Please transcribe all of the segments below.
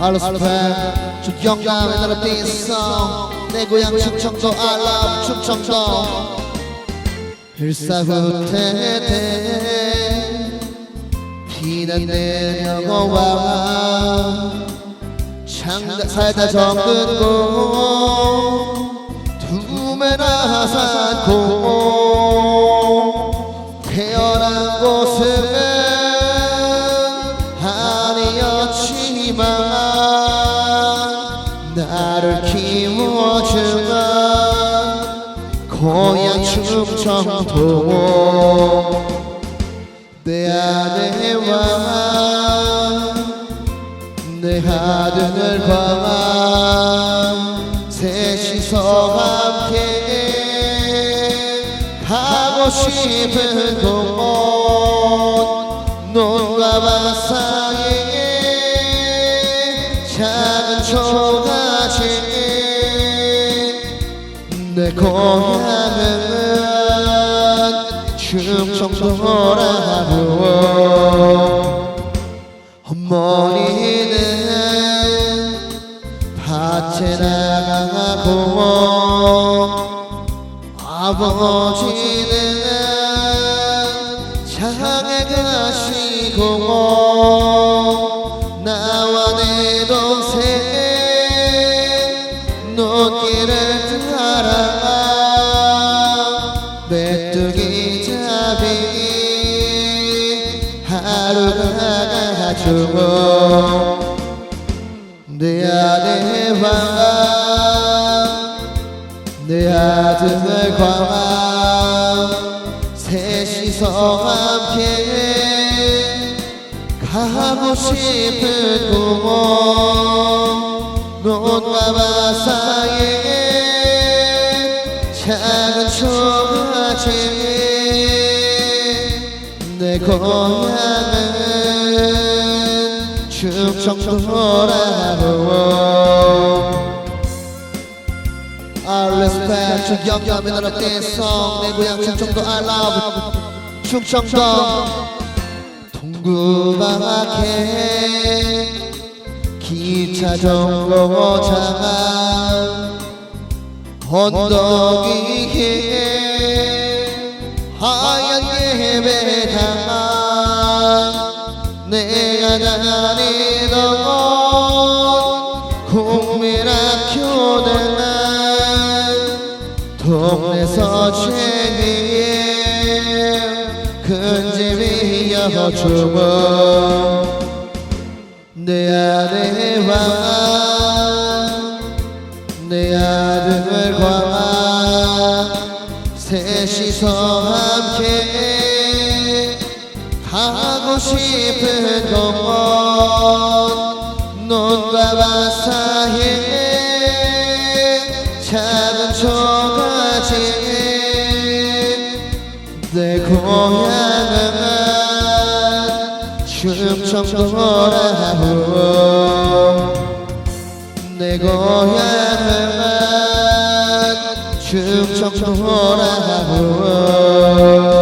알로스페 주경감의 나라 띠성 내 고향 충청도 love 충청도 일사후퇴대 비난 내려와 창가 살다 정든고 두메나 산고 고향 충청도 내 아내와 내 아들과 셋이서 함께 가고 싶은 곳 논과 밭 내 고향은 충청도라고. 어머니는 밭에 나가고 아버지는 장에 가시고 나와 내 동생 눈길을 따라 메뚜기 잡이 하루가 가지고 내 아내와 내 아들과 셋이서 함께 가고 싶은 곳 논과 밭 사이에 작은 초가 지내 고향은 충청도라고. I respect 주경감의 나라 떼성 내 고향 충청도 I love 충청도. 동그랗게 기차 정거장 언덕 위에 예배당 내가 다니던 국민학교는 동네서 제일 큰 집이었죠 내 아내와 내 아들과 셋이서 함께 싶은 곳 논과 밭 사이에 작은 초가지 내 고향은 충청도라고 내 고향은 충청도라고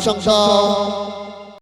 I love 충청도